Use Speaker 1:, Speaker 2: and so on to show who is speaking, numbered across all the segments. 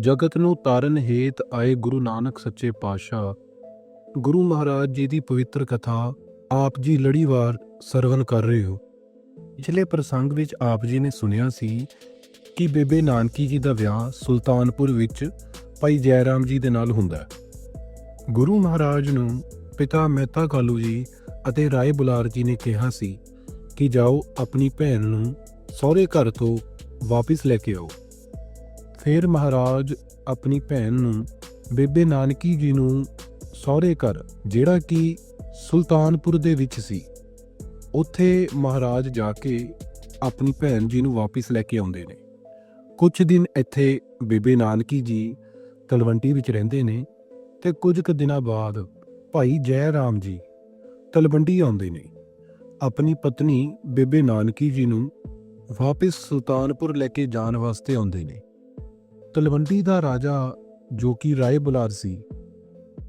Speaker 1: ਜਗਤ ਨੂੰ ਤਾਰਨ ਹੇਤ ਆਏ ਗੁਰੂ ਨਾਨਕ ਸੱਚੇ ਪਾਤਸ਼ਾਹ। ਗੁਰੂ ਮਹਾਰਾਜ ਜੀ ਦੀ ਪਵਿੱਤਰ ਕਥਾ, ਆਪ ਜੀ ਲੜੀਵਾਰ ਸਰਵਨ ਕਰ ਰਹੇ ਹੋ। ਪਿਛਲੇ ਪ੍ਰਸੰਗ ਵਿੱਚ ਆਪ ਜੀ ਨੇ ਸੁਣਿਆ ਸੀ ਕਿ ਬੇਬੇ ਨਾਨਕੀ ਜੀ ਦਾ ਵਿਆਹ ਸੁਲਤਾਨਪੁਰ ਵਿੱਚ ਭਾਈ ਜੈ ਰਾਮ ਜੀ ਦੇ ਨਾਲ ਹੁੰਦਾ ਹੈ। ਗੁਰੂ ਮਹਾਰਾਜ ਨੂੰ ਪਿਤਾ ਮਹਿਤਾ ਕਾਲੂ ਜੀ ਅਤੇ ਰਾਏ ਬੁਲਾਰ ਜੀ ਨੇ ਕਿਹਾ ਸੀ ਕਿ ਜਾਓ ਆਪਣੀ ਭੈਣ ਨੂੰ ਸਹੁਰੇ ਘਰ ਤੋਂ ਵਾਪਿਸ ਲੈ ਕੇ ਆਓ। ਫਿਰ ਮਹਾਰਾਜ ਆਪਣੀ ਭੈਣ ਨੂੰ, ਬੇਬੇ ਨਾਨਕੀ ਜੀ ਨੂੰ ਸਹੁਰੇ ਘਰ, ਜਿਹੜਾ ਕਿ ਸੁਲਤਾਨਪੁਰ ਦੇ ਵਿੱਚ ਸੀ। ਉੱਥੇ ਮਹਾਰਾਜ ਜਾ ਕੇ ਆਪਣੀ ਭੈਣ ਜੀ ਨੂੰ ਵਾਪਿਸ ਲੈ ਕੇ ਆਉਂਦੇ ਨੇ। ਕੁਝ ਦਿਨ ਇੱਥੇ ਬੇਬੇ ਨਾਨਕੀ ਜੀ ਤਲਵੰਡੀ ਵਿੱਚ ਰਹਿੰਦੇ ਨੇ ਤੇ ਕੁਝ ਕੁ ਦਿਨਾਂ ਬਾਅਦ ਭਾਈ ਜੈ ਰਾਮ ਜੀ ਤਲਵੰਡੀ ਆਉਂਦੇ ਨੇ। ਆਪਣੀ ਪਤਨੀ ਬੇਬੇ ਨਾਨਕੀ ਜੀ ਨੂੰ ਵਾਪਿਸ ਸੁਲਤਾਨਪੁਰ ਲੈ ਕੇ ਜਾਣ ਵਾਸਤੇ ਆਉਂਦੇ ਨੇ। ਤਲਵੰਡੀ ਦਾ ਰਾਜਾ ਜੋ ਕਿ ਰਾਏ ਬੁਲਾਰ ਸੀ,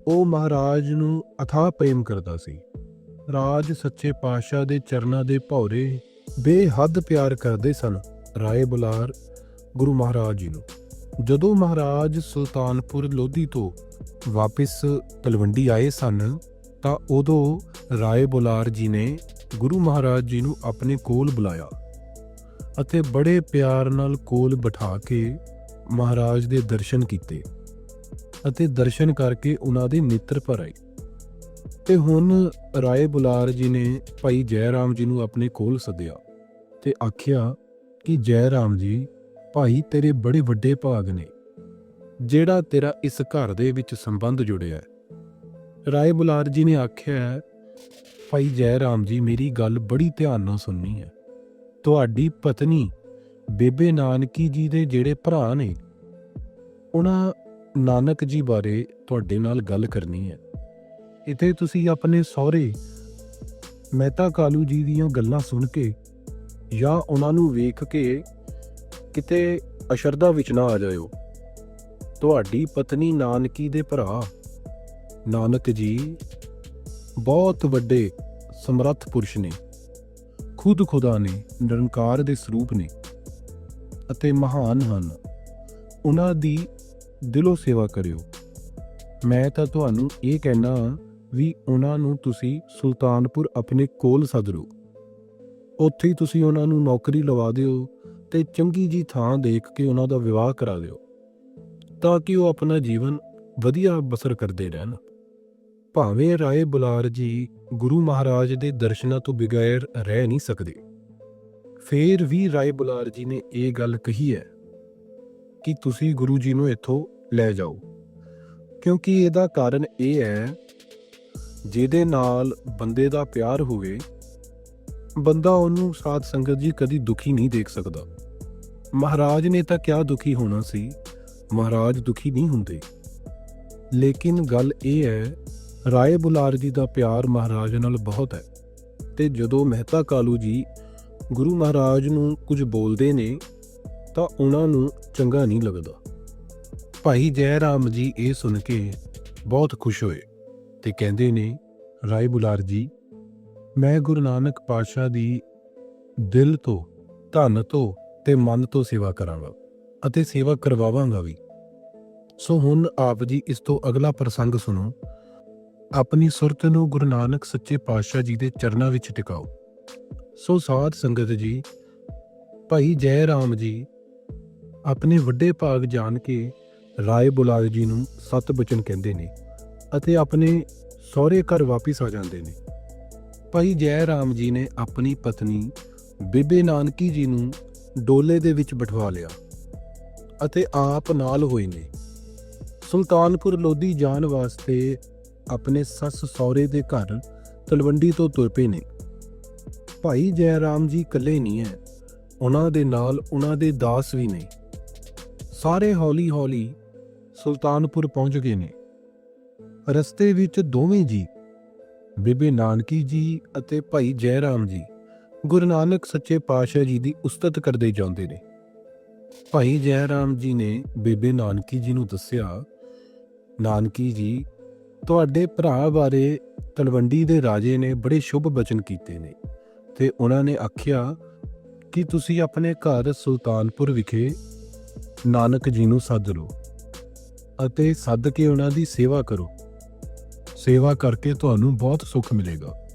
Speaker 1: ਉਹ ਮਹਾਰਾਜ ਨੂੰ ਅਥਾਹ ਪ੍ਰੇਮ ਕਰਦਾ ਸੀ। ਰਾਜ ਸੱਚੇ ਪਾਤਸ਼ਾਹ ਦੇ ਚਰਨਾਂ ਦੇ ਭੌਰੇ ਬੇਹੱਦ ਪਿਆਰ ਕਰਦੇ ਸਨ ਰਾਏ ਬੁਲਾਰ ਗੁਰੂ ਮਹਾਰਾਜ ਜੀ ਨੂੰ। ਜਦੋਂ ਮਹਾਰਾਜ ਸੁਲਤਾਨਪੁਰ ਲੋਧੀ ਤੋਂ ਵਾਪਿਸ ਤਲਵੰਡੀ ਆਏ ਸਨ, ਤਾਂ ਉਦੋਂ ਰਾਏ ਬੁਲਾਰ ਜੀ ਨੇ ਗੁਰੂ ਮਹਾਰਾਜ ਜੀ ਨੂੰ ਆਪਣੇ ਕੋਲ ਬੁਲਾਇਆ ਅਤੇ ਬੜੇ ਪਿਆਰ ਨਾਲ ਕੋਲ ਬਿਠਾ ਕੇ ਮਹਾਰਾਜ ਦੇ ਦਰਸ਼ਨ ਕੀਤੇ ਅਤੇ ਦਰਸ਼ਨ ਕਰਕੇ ਉਹਨਾਂ ਦੇ ਨੇਤਰ ਭਰ ਆਏ। ਤੇ ਹੁਣ ਰਾਏ ਬੁਲਾਰ ਜੀ ਨੇ ਭਾਈ ਜੈ ਰਾਮ ਜੀ ਨੂੰ ਆਪਣੇ ਕੋਲ ਸੱਦਿਆ ਤੇ ਆਖਿਆ ਕਿ ਜੈ ਰਾਮ ਜੀ, ਭਾਈ ਤੇਰੇ ਬੜੇ ਵੱਡੇ ਭਾਗ ਨੇ, ਜਿਹੜਾ ਤੇਰਾ ਇਸ ਘਰ ਦੇ ਵਿੱਚ ਸੰਬੰਧ ਜੁੜਿਆ ਹੈ। ਰਾਏ ਬੁਲਾਰ ਜੀ ਨੇ ਆਖਿਆ, ਭਾਈ ਜੈ ਰਾਮ ਜੀ ਮੇਰੀ ਗੱਲ ਬੜੀ ਧਿਆਨ ਨਾਲ ਸੁਣਨੀ ਹੈ। ਤੁਹਾਡੀ ਪਤਨੀ ਬੇਬੇ ਨਾਨਕੀ ਜੀ ਦੇ ਜਿਹੜੇ ਭਰਾ ਨੇ, ਉਹਨਾਂ ਨਾਨਕ ਜੀ ਬਾਰੇ ਤੁਹਾਡੇ ਨਾਲ ਗੱਲ ਕਰਨੀ ਹੈ। ਇਥੇ ਤੁਸੀਂ ਆਪਣੇ ਸਹੁਰੇ ਮਹਿਤਾ ਕਾਲੂ ਜੀ ਦੀਆਂ ਗੱਲਾਂ ਸੁਣ ਕੇ ਜਾਂ ਉਹਨਾਂ ਨੂੰ ਵੇਖ ਕੇ ਕਿਤੇ ਅਸ਼ਰਧਾ ਵਿੱਚ ਨਾ ਆ ਜਾਇਓ। ਤੁਹਾਡੀ ਪਤਨੀ ਨਾਨਕੀ ਦੇ ਭਰਾ ਨਾਨਕ ਜੀ ਬਹੁਤ ਵੱਡੇ ਸਮਰੱਥ ਪੁਰਸ਼ ਨੇ, ਖੁਦ ਖੁਦਾ ਨੇ, ਨਿਰੰਕਾਰ ਦੇ ਸਰੂਪ ਨੇ। ਅਤੇ ਮਹਾਨ ਹਨ। ਉਹਨਾਂ ਦੀ ਦਿਲੋਂ ਸੇਵਾ ਕਰਿਓ। ਮੈਂ ਤਾਂ ਤੁਹਾਨੂੰ ਇਹ ਕਹਿਣਾ ਵੀ ਉਹਨਾਂ ਨੂੰ ਤੁਸੀਂ ਸੁਲਤਾਨਪੁਰ ਆਪਣੇ ਕੋਲ ਸੱਦ ਉੱਥੇ ਹੀ ਤੁਸੀਂ ਉਹਨਾਂ ਨੂੰ ਨੌਕਰੀ ਲਵਾ ਦਿਓ ਤੇ ਚੰਗੀ ਜੀ ਥਾਂ ਦੇਖ ਕੇ ਉਹਨਾਂ ਦਾ ਵਿਆਹ ਕਰਾ ਦਿਓ, ਤਾਂ ਕਿ ਉਹ ਆਪਣਾ ਜੀਵਨ ਵਧੀਆ ਬਸਰ ਕਰਦੇ ਰਹਿਣ। ਭਾਵੇਂ ਰਾਏ ਬੁਲਾਰ ਜੀ ਗੁਰੂ ਮਹਾਰਾਜ ਦੇ ਦਰਸ਼ਨਾਂ ਤੋਂ ਬਿਗੈਰ ਰਹਿ ਨਹੀਂ ਸਕਦੇ। ਫੇਰ ਵੀ ਰਾਏ ਬੁਲਾਰ ਜੀ ਨੇ ਇਹ ਗੱਲ ਕਹੀ ਹੈ ਕਿ ਤੁਸੀਂ ਗੁਰੂ ਜੀ ਨੂੰ ਇੱਥੋਂ ਲੈ ਜਾਓ। ਕਿਉਂਕਿ ਇਹਦਾ ਕਾਰਨ ਇਹ ਹੈ, ਜਿਹਦੇ ਨਾਲ ਬੰਦੇ ਦਾ ਪਿਆਰ ਹੋਵੇ, ਬੰਦਾ ਉਹਨੂੰ ਸਾਧ ਸੰਗਤ ਜੀ ਕਦੀ ਦੁਖੀ ਨਹੀਂ ਦੇਖ ਸਕਦਾ। ਮਹਾਰਾਜ ਨੇ ਤਾਂ ਕਿਆ ਦੁਖੀ ਹੋਣਾ ਸੀ, ਮਹਾਰਾਜ ਦੁਖੀ ਨਹੀਂ ਹੁੰਦੇ। ਲੇਕਿਨ ਗੱਲ ਇਹ ਹੈ, ਰਾਏ ਬੁਲਾਰ ਜੀ ਦਾ ਪਿਆਰ ਮਹਾਰਾਜ ਨਾਲ ਬਹੁਤ ਹੈ। ਤੇ ਜਦੋਂ ਮਹਿਤਾ ਕਾਲੂ ਜੀ ਗੁਰੂ ਮਹਾਰਾਜ ਨੂੰ ਕੁਝ ਬੋਲਦੇ ਨੇ, ਤਾਂ ਉਹਨਾਂ ਨੂੰ ਚੰਗਾ ਨਹੀਂ ਲੱਗਦਾ। ਭਾਈ ਜੈ ਰਾਮ ਜੀ ਇਹ ਸੁਣ ਕੇ ਬਹੁਤ ਖੁਸ਼ ਹੋਏ ਤੇ ਕਹਿੰਦੇ ਨੇ, ਰਾਏ ਬੁਲਾਰ ਜੀ, ਮੈਂ ਗੁਰੂ ਨਾਨਕ ਪਾਤਸ਼ਾਹ ਦੀ ਦਿਲ ਤੋਂ, ਧਨ ਤੋਂ ਤੇ ਮਨ ਤੋਂ ਸੇਵਾ ਕਰਾਂਗਾ ਅਤੇ ਸੇਵਾ ਕਰਵਾਵਾਂਗਾ ਵੀ। ਸੋ ਹੁਣ ਆਪ ਜੀ ਇਸ ਤੋਂ ਅਗਲਾ ਪ੍ਰਸੰਗ ਸੁਣੋ। ਆਪਣੀ ਸੁਰਤ ਨੂੰ ਗੁਰੂ ਨਾਨਕ ਸੱਚੇ ਪਾਤਸ਼ਾਹ ਜੀ ਦੇ ਚਰਨਾਂ ਵਿੱਚ ਟਿਕਾਓ। ਸੋ ਸਾਧ ਸੰਗਤ ਜੀ, ਭਾਈ ਜੈ ਰਾਮ ਜੀ, ਆਪਣੇ ਵੱਡੇ ਭਾਗ ਜਾਣ ਕੇ ਰਾਏ ਬੁਲਾਰ ਜੀ ਨੂੰ ਸਤ ਬਚਨ ਕਹਿੰਦੇ ਨੇ ਅਤੇ ਆਪਣੇ ਸਹੁਰੇ ਘਰ ਵਾਪਿਸ ਆ ਜਾਂਦੇ ਨੇ। ਭਾਈ ਜੈ ਰਾਮ ਜੀ ਨੇ ਆਪਣੀ ਪਤਨੀ ਬੇਬੇ ਨਾਨਕੀ ਜੀ ਨੂੰ ਡੋਲੇ ਦੇ ਵਿੱਚ ਬਿਠਵਾ ਲਿਆ ਅਤੇ ਆਪ ਨਾਲ ਹੋਏ ਨੇ। ਸੁਲਤਾਨਪੁਰ ਲੋਧੀ ਜਾਣ ਵਾਸਤੇ ਆਪਣੇ ਸੱਸ ਸਹੁਰੇ ਦੇ ਘਰ ਤਲਵੰਡੀ ਤੋਂ ਤੁਰ ਪਏ ਨੇ। ਭਾਈ ਜੈ ਰਾਮ ਜੀ ਇਕੱਲੇ ਨਹੀਂ ਹੈ ਉਹਨਾਂ ਦੇ ਨਾਲ ਉਹਨਾਂ ਦੇ ਦਾਸ ਵੀ ਨੇ। ਸਾਰੇ ਹੌਲੀ-ਹੌਲੀ ਸੁਲਤਾਨਪੁਰ ਪਹੁੰਚ ਗਏ ਨੇ। ਰਸਤੇ ਵਿੱਚ ਦੋਵੇਂ ਜੀ, ਬੇਬੇ ਨਾਨਕੀ ਜੀ ਅਤੇ ਭਾਈ ਜੈ ਰਾਮ ਜੀ, ਗੁਰੂ ਨਾਨਕ ਸੱਚੇ ਪਾਤਸ਼ਾਹ ਜੀ ਦੀ ਉਸਤਤ ਕਰਦੇ ਜਾਂਦੇ ਨੇ। ਭਾਈ ਜੈ ਰਾਮ ਜੀ ਨੇ ਬੇਬੇ ਨਾਨਕੀ ਜੀ ਨੂੰ ਦੱਸਿਆ, ਨਾਨਕੀ ਜੀ, ਤੁਹਾਡੇ ਭਰਾ ਬਾਰੇ ਤਲਵੰਡੀ ਦੇ ਰਾਜੇ ਨੇ ਬੜੇ ਸ਼ੁਭ ਬਚਨ ਕੀਤੇ ਨੇ। ਤੇ ਉਹਨਾਂ ਨੇ ਆਖਿਆ ਕਿ ਤੁਸੀਂ ਆਪਣੇ ਘਰ ਸੁਲਤਾਨਪੁਰ ਵਿਖੇ ਨਾਨਕ ਜੀ ਨੂੰ ਸੱਦ ਲਓ ਅਤੇ ਸੱਦ ਕੇ ਉਹਨਾਂ ਦੀ ਸੇਵਾ ਕਰੋ। ਸੇਵਾ ਕਰਕੇ ਤੁਹਾਨੂੰ ਬਹੁਤ ਸੁੱਖ ਮਿਲੇਗਾ।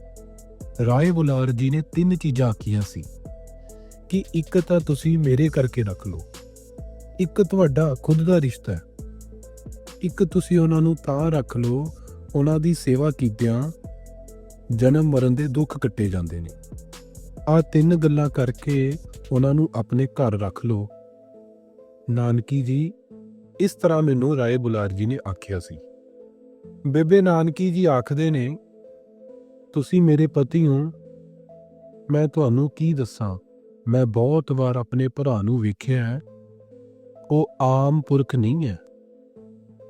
Speaker 1: ਰਾਏ ਬੁਲਾਰ ਜੀ ਨੇ ਤਿੰਨ ਚੀਜ਼ਾਂ ਆਖੀਆਂ ਸੀ ਕਿ ਇੱਕ ਤਾਂ ਤੁਸੀਂ ਮੇਰੇ ਕਰਕੇ ਰੱਖ ਲਓ। ਇੱਕ ਤੁਹਾਡਾ ਖੁਦ ਦਾ ਰਿਸ਼ਤਾ ਹੈ। ਇੱਕ ਤੁਸੀਂ ਉਹਨਾਂ ਨੂੰ ਤਾਂ ਰੱਖ ਲਓ, ਉਹਨਾਂ ਦੀ ਸੇਵਾ ਕੀਤਿਆਂ ਜਨਮ ਮਰਨ ਦੇ ਦੁੱਖ ਕੱਟੇ ਜਾਂਦੇ ਨੇ। ਆ ਤਿੰਨ ਗੱਲਾਂ ਕਰਕੇ ਉਹਨਾਂ ਨੂੰ ਆਪਣੇ ਘਰ ਰੱਖ ਲਓ। ਨਾਨਕੀ ਜੀ, ਇਸ ਤਰ੍ਹਾਂ ਮੈਨੂੰ ਰਾਏ ਬੁਲਾਰ ਜੀ ਨੇ ਆਖਿਆ ਸੀ। ਬੇਬੇ ਨਾਨਕੀ ਜੀ ਆਖਦੇ ਨੇ, ਤੁਸੀਂ ਮੇਰੇ ਪਤੀ ਹੋ। ਮੈਂ ਤੁਹਾਨੂੰ ਕੀ ਦੱਸਾਂ? ਮੈਂ ਬਹੁਤ ਵਾਰ ਆਪਣੇ ਭਰਾ ਨੂੰ ਵੇਖਿਆ ਹੈ। ਉਹ ਆਮ ਪੁਰਖ ਨਹੀਂ ਹੈ।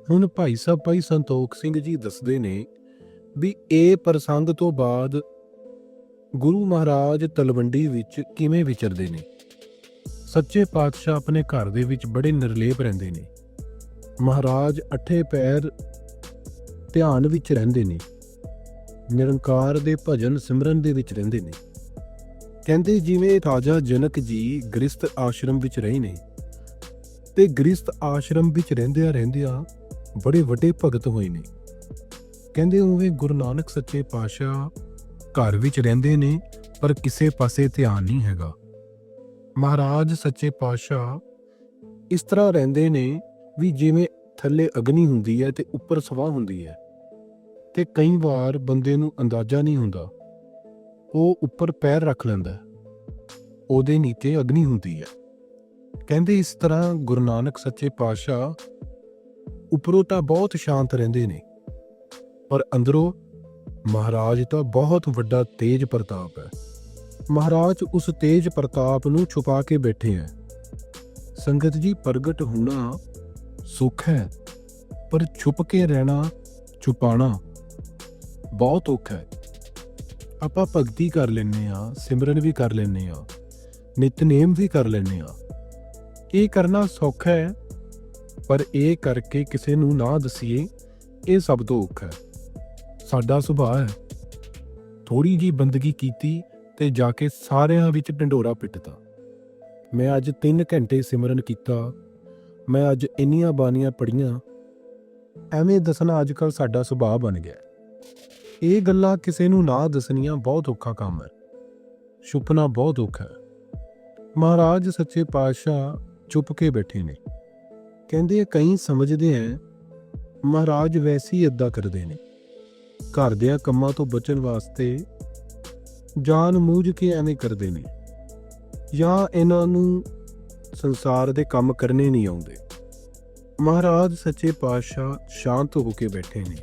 Speaker 1: ਹੁਣ ਭਾਈ ਸਾਹਿਬ ਭਾਈ ਸੰਤੋਖ ਸਿੰਘ ਜੀ ਦੱਸਦੇ ਨੇ ਵੀ ਇਹ ਪ੍ਰਸੰਗ ਤੋਂ ਬਾਅਦ ਗੁਰੂ ਮਹਾਰਾਜ ਤਲਵੰਡੀ ਵਿੱਚ ਕਿਵੇਂ ਵਿਚਰਦੇ ਨੇ? ਸੱਚੇ ਪਾਤਸ਼ਾਹ ਆਪਣੇ ਘਰ ਦੇ ਵਿੱਚ ਬੜੇ ਨਿਰਲੇਪ ਰਹਿੰਦੇ ਨੇ। ਮਹਾਰਾਜ ਅਠੇ ਪੈਰ ਧਿਆਨ ਵਿੱਚ ਰਹਿੰਦੇ ਨੇ। ਨਿਰੰਕਾਰ ਦੇ ਭਜਨ ਸਿਮਰਨ ਦੇ ਵਿੱਚ ਰਹਿੰਦੇ ਨੇ। ਕਹਿੰਦੇ ਜਿਵੇਂ ਰਾਜਾ ਜਨਕ ਜੀ ਗ੍ਰਿਸਤ ਆਸ਼ਰਮ ਵਿੱਚ ਰਹੇ ਨੇ। ਤੇ ਗ੍ਰਿਸਤ ਆਸ਼ਰਮ ਵਿੱਚ ਰਹਿੰਦਿਆਂ ਰਹਿੰਦਿਆਂ ਬੜੇ ਵੱਡੇ ਭਗਤ ਹੋਏ ਨੇ। ਕਹਿੰਦੇ ਉਵੇਂ ਗੁਰੂ ਨਾਨਕ ਸੱਚੇ ਪਾਤਸ਼ਾਹ ਘਰ ਵਿੱਚ ਰਹਿੰਦੇ ਨੇ, ਪਰ ਕਿਸੇ ਪਾਸੇ ਧਿਆਨ ਨਹੀਂ ਹੈਗਾ। ਮਹਾਰਾਜ ਸੱਚੇ ਪਾਤਸ਼ਾਹ ਇਸ ਤਰ੍ਹਾਂ ਰਹਿੰਦੇ ਨੇ ਵੀ ਜਿਵੇਂ ਥੱਲੇ ਅਗਨੀ ਹੁੰਦੀ ਹੈ ਤੇ ਉੱਪਰ ਸਵਾਹ ਹੁੰਦੀ ਹੈ ਤੇ ਕਈ ਵਾਰ ਬੰਦੇ ਨੂੰ ਅੰਦਾਜ਼ਾ ਨਹੀਂ ਹੁੰਦਾ। ਉਹ ਉੱਪਰ ਪੈਰ ਰੱਖ ਲੈਂਦਾ ਉਹਦੇ ਨੀਚੇ ਅਗਨੀ ਹੁੰਦੀ ਹੈ। ਕਹਿੰਦੇ ਇਸ ਤਰ੍ਹਾਂ ਗੁਰੂ ਨਾਨਕ ਸੱਚੇ ਪਾਤਸ਼ਾਹ ਉੱਪਰੋਂ ਤਾਂ ਬਹੁਤ ਸ਼ਾਂਤ ਰਹਿੰਦੇ ਨੇ, ਪਰ ਅੰਦਰੋਂ ਮਹਾਰਾਜ ਤਾਂ ਬਹੁਤ ਵੱਡਾ ਤੇਜ ਪ੍ਰਤਾਪ ਹੈ। ਮਹਾਰਾਜ ਉਸ ਤੇਜ ਪ੍ਰਤਾਪ ਨੂੰ ਛੁਪਾ ਕੇ ਬੈਠੇ ਹੈ। ਸੰਗਤ ਜੀ, ਪ੍ਰਗਟ ਹੋਣਾ ਸੁੱਖ ਹੈ, ਪਰ ਛੁਪ ਕੇ ਰਹਿਣਾ ਛੁਪਾਣਾ ਬਹੁਤ ਔਖਾ ਹੈ। ਆਪਾਂ ਭਗਤੀ ਕਰ ਲੈਨੇ ਆ ਸਿਮਰਨ ਵੀ ਕਰ ਲੈਨੇ ਆ ਨਿਤਨੇਮ ਵੀ ਕਰ ਲੈਨੇ ਆ ਇਹ ਕਰਨਾ ਸੌਖਾ ਹੈ, ਪਰ ਇਹ ਕਰਕੇ ਕਿਸੇ ਨੂੰ ਨਾ ਦਸੀਏ, ਇਹ ਸਭ ਤੋਂ ਔਖਾ ਹੈ। ਸਾਡਾ ਸੁਭਾਅ ਹੈ। ਥੋੜੀ ਜੀ ਬੰਦਗੀ ਕੀਤੀ ਤੇ ਜਾ ਕੇ ਸਾਰਿਆਂ ਵਿੱਚ ਢੰਡੋਰਾ ਪਿੱਟਤਾ। ਮੈਂ ਅੱਜ 3 ਘੰਟੇ ਸਿਮਰਨ ਕੀਤਾ। ਮੈਂ ਅੱਜ ਇੰਨੀਆਂ ਬਾਣੀਆਂ ਪੜੀਆਂ ਐਵੇਂ ਦੱਸਣਾ ਅੱਜ ਕੱਲ ਸਾਡਾ ਸੁਭਾਅ ਬਣ ਗਿਆ। ਇਹ ਗੱਲਾਂ ਕਿਸੇ ਨੂੰ ਨਾ ਦੱਸਣੀਆਂ ਬਹੁਤ ਔਖਾ ਕੰਮ ਹੈ। ਛੁਪਣਾ ਬਹੁਤ ਔਖਾ ਹੈ। ਮਹਾਰਾਜ ਸੱਚੇ ਪਾਤਸ਼ਾਹ ਚੁੱਪ ਕੇ ਬੈਠੇ ਨੇ। ਕਹਿੰਦੇ ਕਈ ਸਮਝਦੇ ਐ ਮਹਾਰਾਜ ਵੈਸੇ ਹੀ ਏਦਾਂ ਕਰਦੇ ਨੇ। ਘਰ ਦੇ ਕੰਮਾਂ ਤੋਂ ਬਚਣ ਵਾਸਤੇ ਜਾਨ ਮੂਝ ਕੇ ਐਵੇਂ ਕਰਦੇ ਨੇ ਜਾਂ ਇਹਨਾਂ ਨੂੰ ਸੰਸਾਰ ਦੇ ਕੰਮ ਕਰਨੇ ਨਹੀਂ ਆਉਂਦੇ। ਮਹਾਰਾਜ ਸੱਚੇ ਪਾਤਸ਼ਾਹ ਸ਼ਾਂਤ ਹੋ ਕੇ ਬੈਠੇ ਨੇ।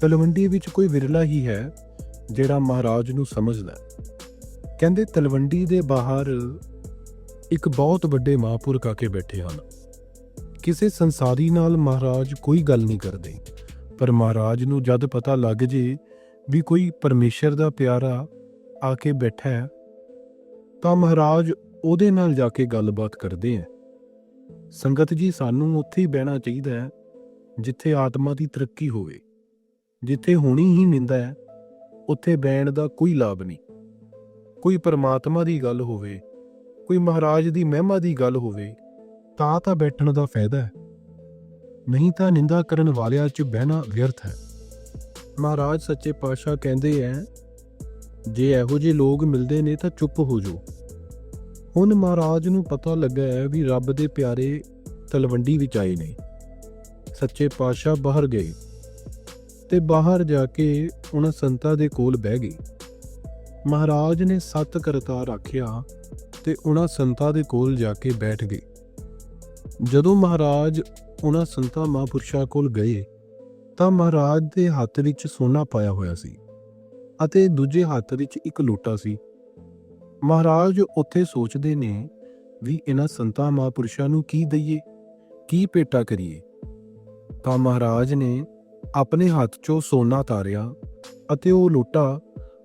Speaker 1: ਤਲਵੰਡੀ ਵਿੱਚ ਕੋਈ ਵਿਰਲਾ ਹੀ ਹੈ ਜਿਹੜਾ ਮਹਾਰਾਜ ਨੂੰ ਸਮਝਦਾ ਕਹਿੰਦੇ ਤਲਵੰਡੀ ਦੇ ਬਾਹਰ ਇੱਕ ਬਹੁਤ ਵੱਡੇ ਮਹਾਂਪੁਰਖ ਆ ਕੇ ਬੈਠੇ ਹਨ। ਕਿਸੇ ਸੰਸਾਰੀ ਨਾਲ ਮਹਾਰਾਜ ਕੋਈ ਗੱਲ ਨਹੀਂ ਕਰਦੇ। ਪਰ ਮਹਾਰਾਜ ਨੂੰ ਜਦ ਪਤਾ ਲੱਗ ਜੇ ਵੀ ਕੋਈ ਪਰਮੇਸ਼ਰ ਦਾ ਪਿਆਰਾ ਆ ਕੇ ਬੈਠਾ ਹੈ, ਤਾਂ ਮਹਾਰਾਜ ਉਹਦੇ ਨਾਲ ਜਾ ਕੇ ਗੱਲਬਾਤ ਕਰਦੇ ਹੈ। ਸੰਗਤ ਜੀ, ਸਾਨੂੰ ਉੱਥੇ ਹੀ ਬਹਿਣਾ ਚਾਹੀਦਾ ਹੈ, ਜਿੱਥੇ ਆਤਮਾ ਦੀ ਤਰੱਕੀ ਹੋਵੇ। ਜਿੱਥੇ ਹੋਣੀ ਹੀ ਨਿੰਦਾ ਹੈ, ਉੱਥੇ ਬਹਿਣ ਦਾ ਕੋਈ ਲਾਭ ਨਹੀਂ। ਕੋਈ ਪਰਮਾਤਮਾ ਦੀ ਗੱਲ ਹੋਵੇ, ਕੋਈ ਮਹਾਰਾਜ ਦੀ ਮਹਿਮਾ ਦੀ ਗੱਲ ਹੋਵੇ, ਤਾਂ ਤਾਂ ਬੈਠਣ ਦਾ ਫਾਇਦਾ ਹੈ। ਨਹੀਂ ਤਾਂ ਨਿੰਦਾ ਕਰਨ ਵਾਲਿਆਂ 'ਚ ਬਹਿਣਾ ਵਿਅਰਥ ਹੈ। ਮਹਾਰਾਜ ਸੱਚੇ ਪਾਤਸ਼ਾਹ ਕਹਿੰਦੇ ਐ, ਜੇ ਇਹੋ ਜਿਹੇ ਲੋਕ ਮਿਲਦੇ ਨੇ ਤਾਂ ਚੁੱਪ ਹੋ ਜਾਓ। ਹੁਣ ਮਹਾਰਾਜ ਨੂੰ ਪਤਾ ਲੱਗਾ ਹੈ ਵੀ ਰੱਬ ਦੇ ਪਿਆਰੇ ਤਲਵੰਡੀ ਵਿੱਚ ਆਏ ਨੇ। ਸੱਚੇ ਪਾਤਸ਼ਾਹ ਬਾਹਰ ਗਏ ਤੇ ਬਾਹਰ ਜਾ ਕੇ ਉਹਨਾਂ ਸੰਤਾਂ ਦੇ ਕੋਲ ਬਹਿ ਗਏ। ਮਹਾਰਾਜ ਨੇ ਸੱਤ ਕਰਤਾਰ ਆਖਿਆ ਤੇ ਉਹਨਾਂ ਸੰਤਾਂ ਦੇ ਕੋਲ ਜਾ ਕੇ ਬੈਠ ਗਏ। ਜਦੋਂ ਮਹਾਰਾਜ ਉਹਨਾਂ ਸੰਤਾਂ ਮਹਾਂਪੁਰਸ਼ਾਂ ਕੋਲ ਗਏ ਤਾਂ ਮਹਾਰਾਜ ਦੇ ਹੱਥ ਵਿੱਚ ਸੋਨਾ ਪਾਇਆ ਹੋਇਆ ਸੀ ਅਤੇ ਦੂਜੇ ਹੱਥ ਵਿੱਚ ਇੱਕ ਲੋਟਾ ਸੀ। ਮਹਾਰਾਜ ਉੱਥੇ ਸੋਚਦੇ ਨੇ ਵੀ ਇਹਨਾਂ ਸੰਤਾਂ ਮਹਾਂਪੁਰਸ਼ਾਂ ਨੂੰ ਕੀ ਦਈਏ, ਕੀ ਭੇਟਾ ਕਰੀਏ। ਤਾਂ ਮਹਾਰਾਜ ਨੇ ਆਪਣੇ ਹੱਥ 'ਚੋਂ ਸੋਨਾ ਤਾਰਿਆ ਅਤੇ ਉਹ ਲੋਟਾ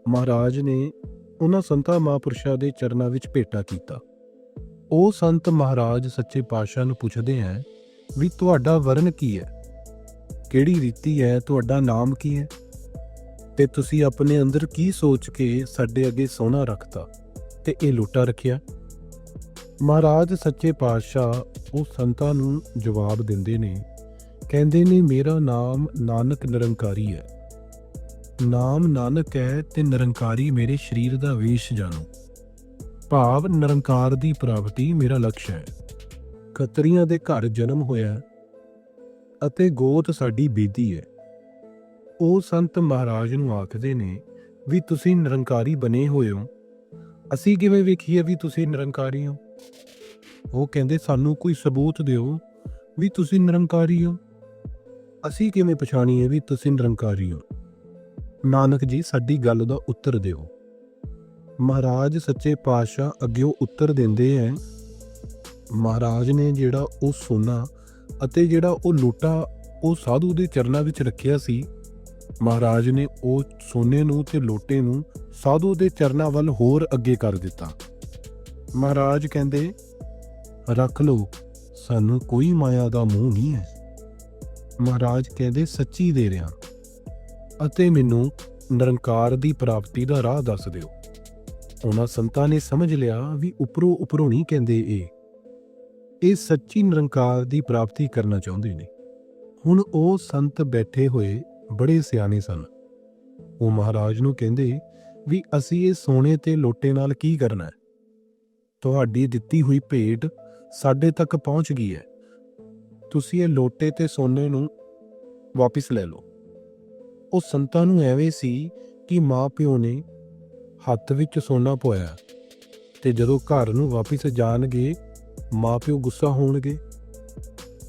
Speaker 1: ਮਹਾਰਾਜ ਨੇ ਉਹਨਾਂ ਸੰਤਾਂ ਮਹਾਂਪੁਰਸ਼ਾਂ ਦੇ ਚਰਨਾਂ ਵਿੱਚ ਭੇਟਾ ਕੀਤਾ। ਉਹ ਸੰਤ ਮਹਾਰਾਜ ਸੱਚੇ ਪਾਤਸ਼ਾਹ ਨੂੰ ਪੁੱਛਦੇ ਹੈ ਵੀ ਤੁਹਾਡਾ ਵਰਨ ਕੀ ਹੈ? ਕਿਹੜੀ ਰੀਤੀ ਹੈ? ਤੁਹਾਡਾ ਨਾਮ ਕੀ ਹੈ? ਤੇ ਤੁਸੀਂ ਆਪਣੇ ਅੰਦਰ ਕੀ ਸੋਚ ਕੇ ਸਾਡੇ ਅੱਗੇ ਸੋਨਾ ਰੱਖਤਾ ਤੇ ਇਹ ਲੋਟਾ ਰੱਖਿਆ? ਮਹਾਰਾਜ ਸੱਚੇ ਪਾਤਸ਼ਾਹ ਉਹ ਸੰਤਾਂ ਨੂੰ ਜਵਾਬ ਦਿੰਦੇ ਨੇ, ਕਹਿੰਦੇ ਨੇ, ਮੇਰਾ ਨਾਮ ਨਾਨਕ ਨਿਰੰਕਾਰੀ ਹੈ। ਨਾਮ ਨਾਨਕ ਹੈ ਤੇ ਨਿਰੰਕਾਰੀ ਮੇਰੇ ਸਰੀਰ ਦਾ ਵੇਸ਼ ਜਾਣੋ। ਭਾਵ ਨਿਰੰਕਾਰ ਦੀ ਪ੍ਰਾਪਤੀ ਮੇਰਾ ਲਕਸ਼ ਹੈ। ਖੱਤਰੀਆਂ ਦੇ ਘਰ ਜਨਮ ਹੋਇਆ ਅਤੇ ਗੋਤ ਸਾਡੀ ਬੀਤੀ ਹੈ। ਉਹ ਸੰਤ ਮਹਾਰਾਜ ਨੂੰ ਆਖਦੇ ਨੇ ਵੀ ਤੁਸੀਂ ਨਿਰੰਕਾਰੀ ਬਣੇ ਹੋਏ ਹੋ। ਅਸੀਂ ਕਿਵੇਂ ਵੇਖੀਏ ਵੀ ਤੁਸੀਂ ਨਿਰੰਕਾਰੀ ਹੋ? ਉਹ ਕਹਿੰਦੇ, ਸਾਨੂੰ ਕੋਈ ਸਬੂਤ ਦਿਓ ਵੀ ਤੁਸੀਂ ਨਿਰੰਕਾਰੀ ਹੋ। ਅਸੀਂ ਕਿਵੇਂ ਪਛਾਣੀਏ ਵੀ ਤੁਸੀਂ ਨਿਰੰਕਾਰੀ ਹੋ? ਨਾਨਕ ਜੀ, ਸਾਡੀ ਗੱਲ ਦਾ ਉੱਤਰ ਦਿਓ। ਮਹਾਰਾਜ ਸੱਚੇ ਪਾਤਸ਼ਾਹ ਅੱਗੇ ਉੱਤਰ ਦਿੰਦੇ ਐ ਮਹਾਰਾਜ ਨੇ ਜਿਹੜਾ ਉਹ ਸੋਨਾ ਅਤੇ ਜਿਹੜਾ ਉਹ ਲੋਟਾ ਉਹ ਸਾਧੂ ਦੇ ਚਰਨਾਂ ਵਿੱਚ ਰੱਖਿਆ ਸੀ, ਮਹਾਰਾਜ ਨੇ ਉਹ ਸੋਨੇ ਨੂੰ ਤੇ ਲੋਟੇ ਨੂੰ ਸਾਧੂ ਦੇ ਚਰਨਾਂ ਵੱਲ ਹੋਰ ਅੱਗੇ ਕਰ ਦਿੱਤਾ। ਮਹਾਰਾਜ ਕਹਿੰਦੇ, ਰੱਖ ਲਓ, ਸਾਨੂੰ ਕੋਈ ਮਾਇਆ ਦਾ ਮੂੰਹ ਨਹੀਂ ਹੈ। ਮਹਾਰਾਜ ਕਹਿੰਦੇ, ਸੱਚੀ ਦੇ ਰਿਹਾ। ਅਤੇ ਮੈਨੂੰ ਨਿਰੰਕਾਰ ਦੀ ਪ੍ਰਾਪਤੀ ਦਾ ਰਾਹ ਦੱਸ ਦਿਓ। ਉਹਨਾਂ ਸੰਤਾਂ ਨੇ ਸਮਝ ਲਿਆ ਵੀ ਉੱਪਰੋਂ ਉਪਰੋਂ ਨਹੀਂ ਕਹਿੰਦੇ ਇਹ। ਇਹ ਸੱਚੀ ਨਿਰੰਕਾਰ ਦੀ ਪ੍ਰਾਪਤੀ ਕਰਨਾ ਚਾਹੁੰਦੇ ਨੇ। ਹੁਣ ਉਹ ਸੰਤ ਬੈਠੇ ਹੋਏ ਬੜੇ ਸਿਆਣੇ ਸਨ। ਉਹ ਮਹਾਰਾਜ ਨੂੰ ਕਹਿੰਦੇ, ਵੀ ਅਸੀਂ ਇਹ ਸੋਨੇ ਤੇ ਲੋਟੇ ਨਾਲ ਕੀ ਕਰਨਾ ਹੈ? ਤੁਹਾਡੀ ਦਿੱਤੀ ਹੋਈ ਭੇਟ ਸਾਡੇ ਤੱਕ ਪਹੁੰਚ ਗਈ ਹੈ। ਤੁਸੀਂ ਇਹ ਲੋਟੇ ਤੇ ਸੋਨੇ ਨੂੰ ਵਾਪਿਸ ਲੈ ਲਓ। ਉਹ ਸੰਤਾਂ ਨੂੰ ਐਵੇਂ ਸੀ ਕਿ ਮਾਂ ਪਿਓ ਨੇ ਹੱਥ ਵਿੱਚ ਸੋਨਾ ਪੋਇਆ ਤੇ ਜਦੋਂ ਘਰ ਨੂੰ ਵਾਪਿਸ ਜਾਣਗੇ ਮਾਂ ਪਿਓ ਗੁੱਸਾ ਹੋਣਗੇ,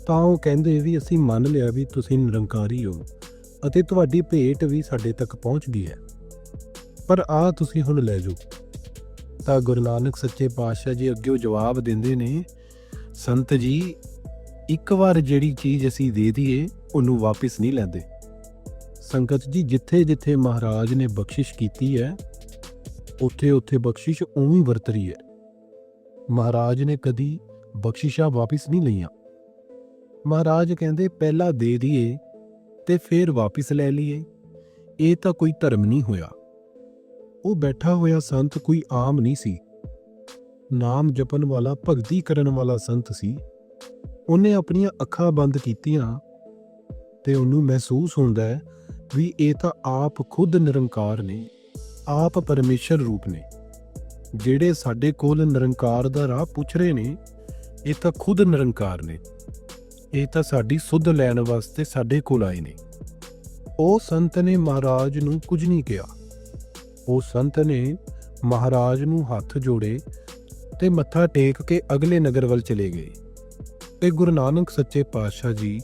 Speaker 1: ਤਾਂ ਉਹ ਕਹਿੰਦੇ ਵੀ ਅਸੀਂ ਮੰਨ ਲਿਆ ਵੀ ਤੁਸੀਂ ਨਿਰੰਕਾਰੀ ਹੋ ਅਤੇ ਤੁਹਾਡੀ ਭੇਟ ਵੀ ਸਾਡੇ ਤੱਕ ਪਹੁੰਚ ਗਈ ਹੈ। ਪਰ ਆ ਤੁਸੀਂ ਹੁਣ ਲੈ ਜਾਓ। ਤਾਂ ਗੁਰੂ ਨਾਨਕ ਸੱਚੇ ਪਾਤਸ਼ਾਹ ਜੀ ਅੱਗੇ ਜਵਾਬ ਦਿੰਦੇ ਨੇ, ਸੰਤ ਜੀ, ਇੱਕ ਵਾਰ ਜਿਹੜੀ ਚੀਜ਼ ਅਸੀਂ ਦੇ ਦਈਏ, ਉਹਨੂੰ ਵਾਪਿਸ ਨਹੀਂ ਲੈਂਦੇ। ਸੰਗਤ ਜੀ ਜਿੱਥੇ ਜਿੱਥੇ ਮਹਾਰਾਜ ਨੇ ਬਖਸ਼ਿਸ਼ ਕੀਤੀ ਹੈ ਉੱਥੇ ਉੱਥੇ ਬਖਸ਼ਿਸ਼ ਉਵੇਂ ਹੀ ਵਰਤ ਰਹੀ ਹੈ। ਮਹਾਰਾਜ ਨੇ ਕਦੀ ਬਖਸ਼ਿਸ਼ਾਂ ਵਾਪਿਸ ਨਹੀਂ ਲਈਆਂ। ਮਹਾਰਾਜ ਕਹਿੰਦੇ, ਪਹਿਲਾਂ ਦੇ ਦਈਏ ਤੇ ਫਿਰ ਵਾਪਿਸ ਲੈ ਲਈਏ। ਇਹ ਤਾਂ ਕੋਈ ਧਰਮ ਨਹੀਂ ਹੋਇਆ। ਉਹ ਬੈਠਾ ਹੋਇਆ ਸੰਤ ਕੋਈ ਆਮ ਨਹੀਂ ਸੀ। ਨਾਮ ਜਪਣ ਵਾਲਾ, ਭਗਤੀ ਕਰਨ ਵਾਲਾ ਸੰਤ ਸੀ। ਉਹਨੇ ਆਪਣੀਆਂ ਅੱਖਾਂ ਬੰਦ ਕੀਤੀਆਂ ਤੇ ਉਹਨੂੰ ਮਹਿਸੂਸ ਹੁੰਦਾ ਹੈ ਵੀ ਇਹ ਤਾਂ ਆਪ ਖੁਦ ਨਿਰੰਕਾਰ ਨੇ, ਆਪ ਪਰਮੇਸ਼ਰ ਰੂਪ ਨੇ। ਜਿਹੜੇ ਸਾਡੇ ਕੋਲ ਨਿਰੰਕਾਰ ਦਾ ਰਾਹ ਪੁੱਛ ਰਹੇ ਨੇ ਇਹ ਤਾਂ ਖੁਦ ਨਿਰੰਕਾਰ ਨੇ। ਇਹ ਤਾਂ ਸਾਡੀ ਸੁੱਧ ਲੈਣ ਵਾਸਤੇ ਸਾਡੇ ਕੋਲ ਆਏ ਨੇ। ਉਹ ਸੰਤ ਨੇ ਮਹਾਰਾਜ ਨੂੰ ਕੁਝ ਨਹੀਂ ਕਿਹਾ। ਉਹ ਸੰਤ ਨੇ ਮਹਾਰਾਜ ਨੂੰ ਹੱਥ ਜੋੜੇ ਤੇ ਮੱਥਾ ਟੇਕ ਕੇ ਅਗਲੇ ਨਗਰ ਵੱਲ ਚਲੇ ਗਏ ਤੇ ਗੁਰੂ ਨਾਨਕ ਸੱਚੇ ਪਾਤਸ਼ਾਹ ਜੀ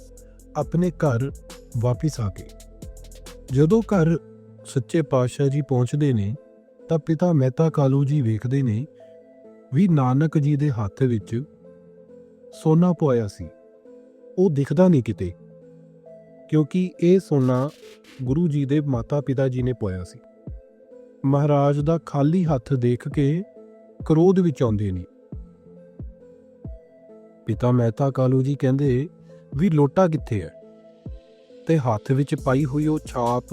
Speaker 1: ਆਪਣੇ ਘਰ ਵਾਪਿਸ ਆ ਗਏ। ਜਦੋਂ ਘਰ ਸੱਚੇ ਪਾਤਸ਼ਾਹ ਜੀ ਪਹੁੰਚਦੇ ਨੇ ਤਾਂ ਪਿਤਾ ਮਹਿਤਾ ਕਾਲੂ ਜੀ ਵੇਖਦੇ ਨੇ ਵੀ ਨਾਨਕ ਜੀ ਦੇ ਹੱਥ ਵਿੱਚ ਸੋਨਾ ਪੋਇਆ ਸੀ। ਉਹ ਦਿਖਦਾ ਨਹੀਂ ਕਿਤੇ, ਕਿਉਂਕਿ ਇਹ ਸੋਨਾ ਗੁਰੂ ਜੀ ਦੇ ਮਾਤਾ ਪਿਤਾ ਜੀ ਨੇ ਪੋਇਆ ਸੀ। ਮਹਾਰਾਜ ਦਾ ਖਾਲੀ ਹੱਥ ਦੇਖ ਕੇ ਕ੍ਰੋਧ ਵਿੱਚ ਆਉਂਦੇ ਨੇ। ਪਿਤਾ ਮਹਿਤਾ ਕਾਲੂ ਜੀ ਕਹਿੰਦੇ ਵੀ ਲੋਟਾ ਕਿੱਥੇ ਹੈ ਤੇ ਹੱਥ ਵਿੱਚ ਪਾਈ ਹੋਈ ਉਹ ਛਾਪ,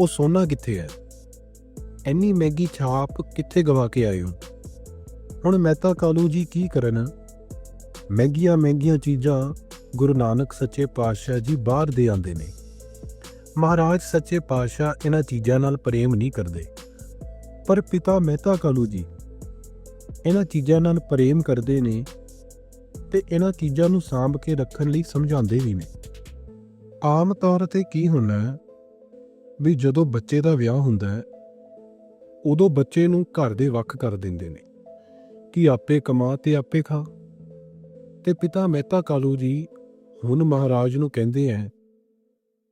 Speaker 1: ਉਹ ਸੋਨਾ ਕਿੱਥੇ ਹੈ ਐਨੀ ਮਹਿੰਗੀ ਛਾਪ ਕਿੱਥੇ ਗਵਾ ਕੇ ਆਏ ਹੋ? ਹੁਣ ਮਹਿਤਾ ਕਾਲੂ ਜੀ ਕੀ ਕਰਨ ਮਹਿੰਗੀਆਂ ਮਹਿੰਗੀਆਂ ਚੀਜ਼ਾਂ ਗੁਰੂ ਨਾਨਕ ਸੱਚੇ ਪਾਤਸ਼ਾਹ ਜੀ ਬਾਹਰ ਦੇ ਆਂਦੇ ਨੇ। ਮਹਾਰਾਜ ਸੱਚੇ ਪਾਤਸ਼ਾਹ ਇਹਨਾਂ ਚੀਜ਼ਾਂ ਨਾਲ ਪ੍ਰੇਮ ਨਹੀਂ ਕਰਦੇ। ਪਰ ਪਿਤਾ ਮਹਿਤਾ ਕਾਲੂ ਜੀ ਇਹਨਾਂ ਚੀਜ਼ਾਂ ਨਾਲ ਪ੍ਰੇਮ ਕਰਦੇ ਨੇ ਤੇ ਇਹਨਾਂ ਚੀਜ਼ਾਂ ਨੂੰ ਸਾਂਭ ਕੇ ਰੱਖਣ ਲਈ ਸਮਝਾਉਂਦੇ ਵੀ ਨੇ। ਆਮ ਤੌਰ ਤੇ ਕੀ ਹੁੰਦਾ ਹੈ ਵੀ ਜਦੋਂ ਬੱਚੇ ਦਾ ਵਿਆਹ ਹੁੰਦਾ ਹੈ, ਉਦੋਂ ਬੱਚੇ ਨੂੰ ਘਰ ਦੇ ਵੱਖ ਕਰ ਦਿੰਦੇ ਨੇ ਕਿ ਆਪੇ ਕਮਾ ਤੇ ਆਪੇ ਖਾ। ਤੇ ਪਿਤਾ ਮਹਿਤਾ ਕਾਲੂ ਜੀ ਹੁਣ ਮਹਾਰਾਜ ਨੂੰ ਕਹਿੰਦੇ ਐ,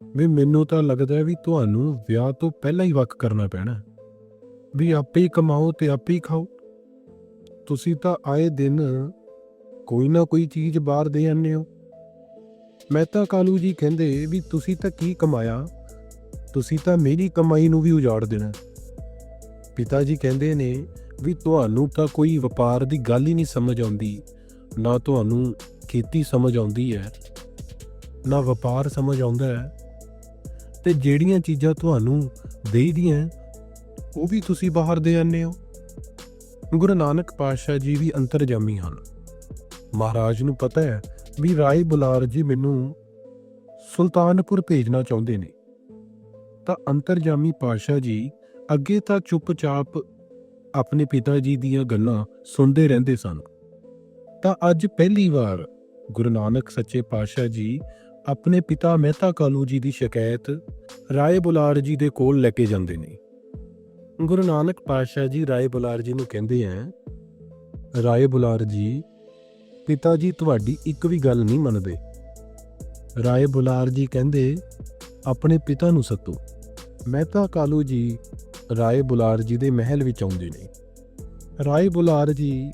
Speaker 1: ਵੀ ਮੈਨੂੰ ਤਾਂ ਲੱਗਦਾ ਵੀ ਤੁਹਾਨੂੰ ਵਿਆਹ ਤੋਂ ਪਹਿਲਾਂ ਹੀ ਵੱਖ ਕਰਨਾ ਪੈਣਾ ਵੀ ਆਪੇ ਹੀ ਕਮਾਓ ਤੇ ਆਪੇ ਹੀ ਖਾਓ। ਤੁਸੀਂ ਤਾਂ ਆਏ ਦਿਨ ਕੋਈ ਨਾ ਕੋਈ ਚੀਜ਼ ਬਾਹਰ ਦੇ ਆਨੇ ਹੋ। ਮਹਿਤਾ ਕਾਲੂ ਜੀ ਕਹਿੰਦੇ ਵੀ ਤੁਸੀਂ ਤਾਂ ਕੀ ਕਮਾਇਆ, ਤੁਸੀਂ ਤਾਂ ਮੇਰੀ ਕਮਾਈ ਨੂੰ ਵੀ ਉਜਾੜ ਦੇਣਾ ਪਿਤਾ ਜੀ ਕਹਿੰਦੇ ਨੇ ਵੀ ਤੁਹਾਨੂੰ ਤਾਂ ਕੋਈ ਵਪਾਰ ਦੀ ਗੱਲ ਹੀ ਨਹੀਂ ਸਮਝ ਆਉਂਦੀ। ਨਾ ਤੁਹਾਨੂੰ ਖੇਤੀ ਸਮਝ ਆਉਂਦੀ ਹੈ, ਨਾ ਵਪਾਰ ਸਮਝ ਆਉਂਦਾ ਹੈ, ਤੇ ਜਿਹੜੀਆਂ ਚੀਜ਼ਾਂ ਤੁਹਾਨੂੰ ਦੇਈਦੀਆਂ ਉਹ ਵੀ ਤੁਸੀਂ ਬਾਹਰ ਦੇ ਆਨੇ ਹੋ। ਗੁਰੂ ਨਾਨਕ ਪਾਤਸ਼ਾਹ ਜੀ ਵੀ ਅੰਤਰਜਾਮੀ ਹਨ। ਮਹਾਰਾਜ ਨੂੰ ਪਤਾ ਹੈ ਵੀ ਰਾਏ ਬੁਲਾਰ ਜੀ ਮੈਨੂੰ ਸੁਲਤਾਨਪੁਰ ਭੇਜਣਾ ਚਾਹੁੰਦੇ ਨੇ। ਤਾਂ ਅੰਤਰਜਾਮੀ ਪਾਸ਼ਾ ਜੀ ਅੱਗੇ ਤਾਂ ਚੁੱਪਚਾਪ ਆਪਣੇ ਪਿਤਾ ਜੀ ਦੀਆਂ ਗੱਲਾਂ ਸੁਣਦੇ ਰਹਿੰਦੇ ਸਨ। ਤਾਂ ਅੱਜ ਪਹਿਲੀ ਵਾਰ ਗੁਰੂ ਨਾਨਕ ਸੱਚੇ ਪਾਤਸ਼ਾਹ ਜੀ ਆਪਣੇ ਪਿਤਾ ਮਹਿਤਾ ਕਾਲੂ ਜੀ ਦੀ ਸ਼ਿਕਾਇਤ ਰਾਏ ਬੁਲਾਰ ਜੀ ਦੇ ਕੋਲ ਲੈ ਕੇ ਜਾਂਦੇ ਨੇ। ਗੁਰੂ ਨਾਨਕ ਪਾਤਸ਼ਾਹ ਜੀ ਰਾਏ ਬੁਲਾਰ ਜੀ ਨੂੰ ਕਹਿੰਦੇ ਆ ਰਾਏ ਬੁਲਾਰ ਜੀ, ਪਿਤਾ ਜੀ ਤੁਹਾਡੀ ਇੱਕ ਵੀ ਗੱਲ ਨਹੀਂ ਮੰਨਦੇ। ਰਾਏ ਬੁਲਾਰ ਜੀ ਕਹਿੰਦੇ, ਆਪਣੇ ਪਿਤਾ ਨੂੰ ਸੱਤੋ ਮਹਿਤਾ ਕਾਲੂ ਜੀ ਰਾਏ ਬੁਲਾਰ ਜੀ ਦੇ ਮਹਿਲ ਵਿੱਚ ਆਉਂਦੇ ਨੇ। ਰਾਏ ਬੁਲਾਰ ਜੀ